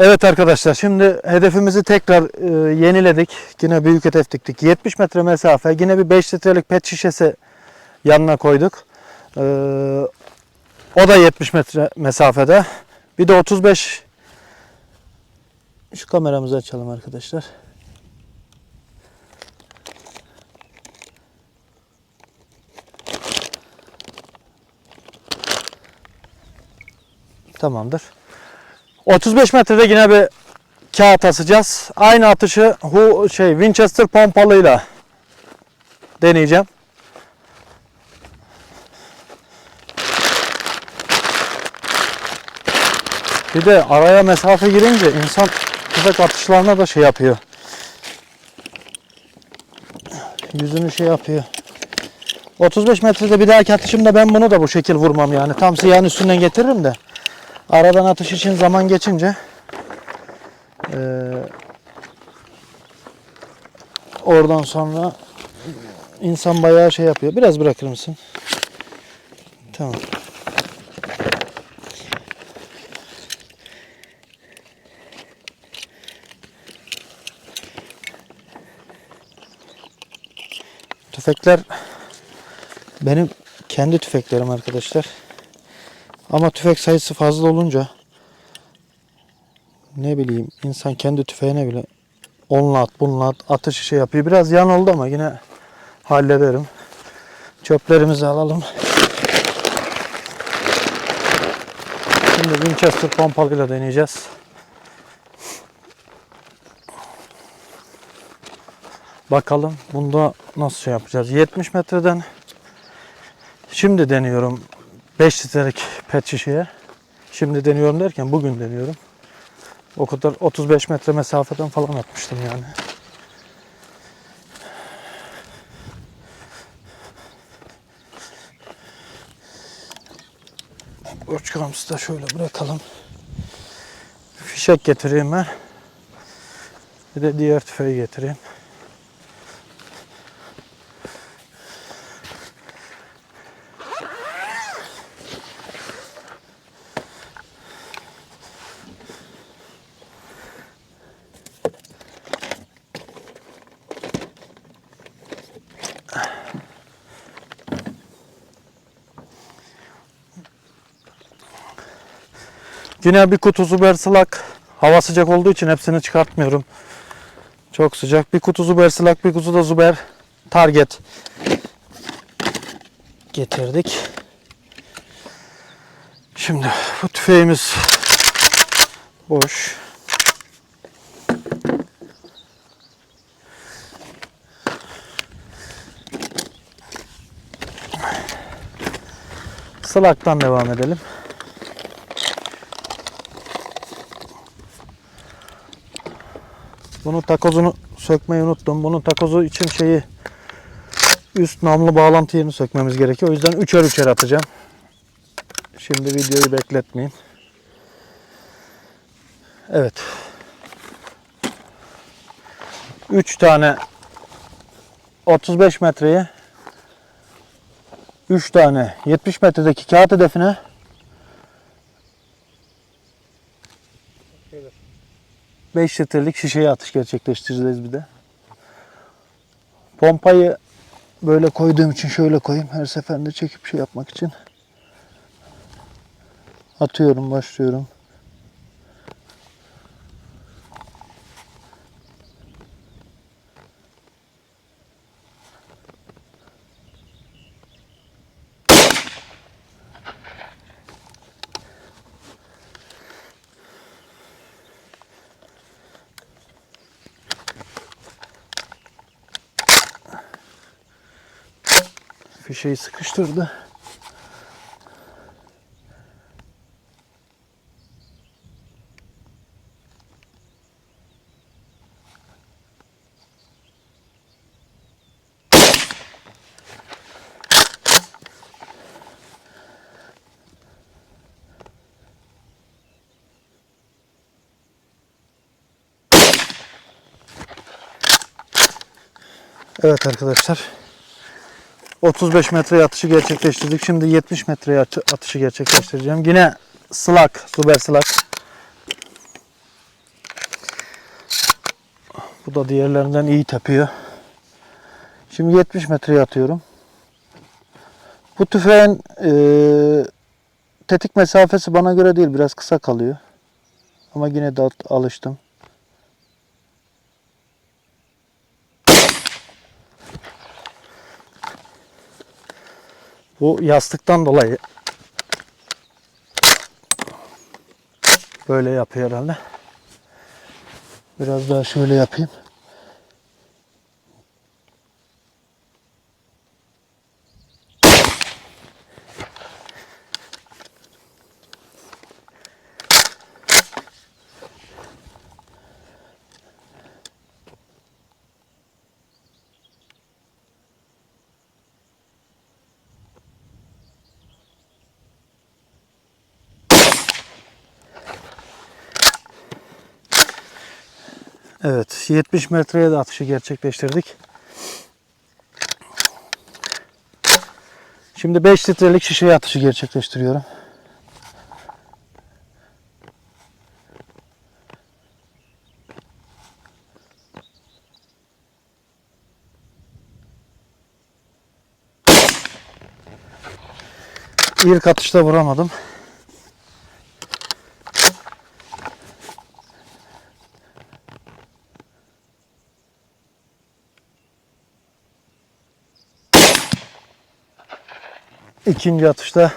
Evet arkadaşlar şimdi hedefimizi tekrar e, yeniledik. Yine büyük hedef diktik. 70 metre mesafe. Yine bir 5 litrelik pet şişesi yanına koyduk. E, o da 70 metre mesafede. Bir de 35 şu kameramızı açalım arkadaşlar. Tamamdır. 35 metrede yine bir kağıt asacağız. Aynı atışı hu şey Winchester pompalıyla deneyeceğim. Bir de araya mesafe girince insan tüfek atışlarına da şey yapıyor. Yüzünü şey yapıyor. 35 metrede bir dahaki atışımda ben bunu da bu şekil vurmam yani. Tam siyahın üstünden getiririm de. Aradan atış için zaman geçince eee, oradan sonra insan bayağı şey yapıyor. Biraz bırakır mısın? Tamam. Tüfekler benim kendi tüfeklerim arkadaşlar. Ama tüfek sayısı fazla olunca ne bileyim insan kendi tüfeğine bile onunla at bununla at atış şey yapıyor. Biraz yan oldu ama yine hallederim. Çöplerimizi alalım. Şimdi Winchester pompalıyla deneyeceğiz. Bakalım bunda nasıl şey yapacağız. 70 metreden şimdi deniyorum 5 litrelik pet şişeye. Şimdi deniyorum derken bugün deniyorum. O kadar 35 metre mesafeden falan atmıştım yani. Uçkamızı da şöyle bırakalım. Fişek getireyim ben. Bir de diğer tüfeği getireyim. Yine bir kutu zuber sılak. Hava sıcak olduğu için hepsini çıkartmıyorum. Çok sıcak. Bir kutu zuber sılak, bir kutu da zuber target getirdik. Şimdi bu tüfeğimiz boş. Sılaktan devam edelim. Bunun takozunu sökmeyi unuttum. Bunun takozu için şeyi üst namlu bağlantı yerini sökmemiz gerekiyor. O yüzden üçer üçer atacağım. Şimdi videoyu bekletmeyin. Evet. 3 tane 35 metreye 3 tane 70 metredeki kağıt hedefine 5 litrelik şişeye atış gerçekleştireceğiz bir de. Pompayı böyle koyduğum için şöyle koyayım. Her seferinde çekip şey yapmak için. Atıyorum, başlıyorum. Fişeyi sıkıştırdı. Evet arkadaşlar. 35 metreye atışı gerçekleştirdik. Şimdi 70 metreye atışı gerçekleştireceğim. Yine slak, super slak. Bu da diğerlerinden iyi tepiyor. Şimdi 70 metreye atıyorum. Bu tüfeğin e, tetik mesafesi bana göre değil biraz kısa kalıyor. Ama yine de alıştım. Bu yastıktan dolayı böyle yapıyor herhalde. Biraz daha şöyle yapayım. Evet, 70 metreye de atışı gerçekleştirdik. Şimdi 5 litrelik şişeye atışı gerçekleştiriyorum. İlk atışta vuramadım. İkinci atışta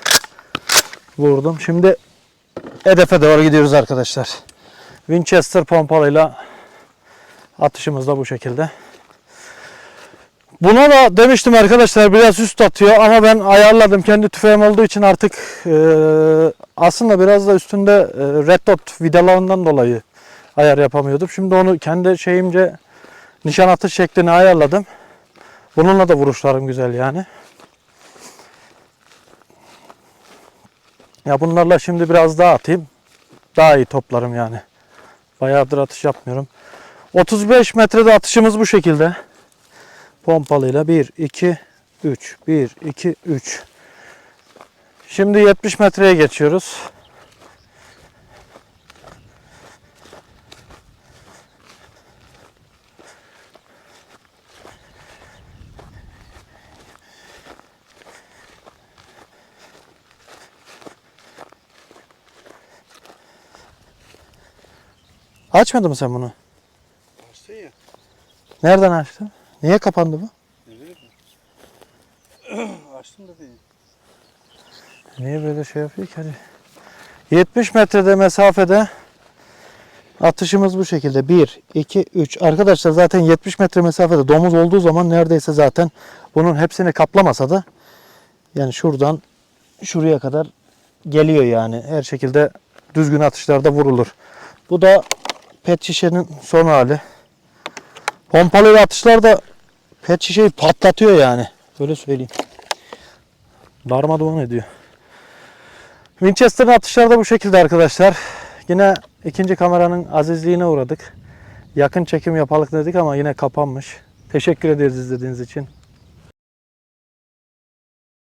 vurdum. Şimdi hedefe doğru gidiyoruz arkadaşlar. Winchester pompalıyla atışımız da bu şekilde. Buna da demiştim arkadaşlar biraz üst atıyor ama ben ayarladım. Kendi tüfeğim olduğu için artık e, aslında biraz da üstünde e, red dot vidalarından dolayı ayar yapamıyordum. Şimdi onu kendi şeyimce nişan atış şeklini ayarladım. Bununla da vuruşlarım güzel yani. Ya bunlarla şimdi biraz daha atayım. Daha iyi toplarım yani. Bayağıdır atış yapmıyorum. 35 metrede atışımız bu şekilde. Pompalıyla 1, 2, 3. 1, 2, 3. Şimdi 70 metreye geçiyoruz. Açmadın mı sen bunu? Açtın ya. Nereden açtın? Niye kapandı bu? Ne bileyim. Açtım da değil. Niye böyle şey yapıyor ki? Hadi. 70 metrede mesafede atışımız bu şekilde. 1, 2, 3. Arkadaşlar zaten 70 metre mesafede domuz olduğu zaman neredeyse zaten bunun hepsini kaplamasa da yani şuradan şuraya kadar geliyor yani. Her şekilde düzgün atışlarda vurulur. Bu da pet şişenin son hali. Pompalı atışlar da pet şişeyi patlatıyor yani. Böyle söyleyeyim. Darmadağın ediyor. Winchester'ın atışları da bu şekilde arkadaşlar. Yine ikinci kameranın azizliğine uğradık. Yakın çekim yapalım dedik ama yine kapanmış. Teşekkür ederiz izlediğiniz için.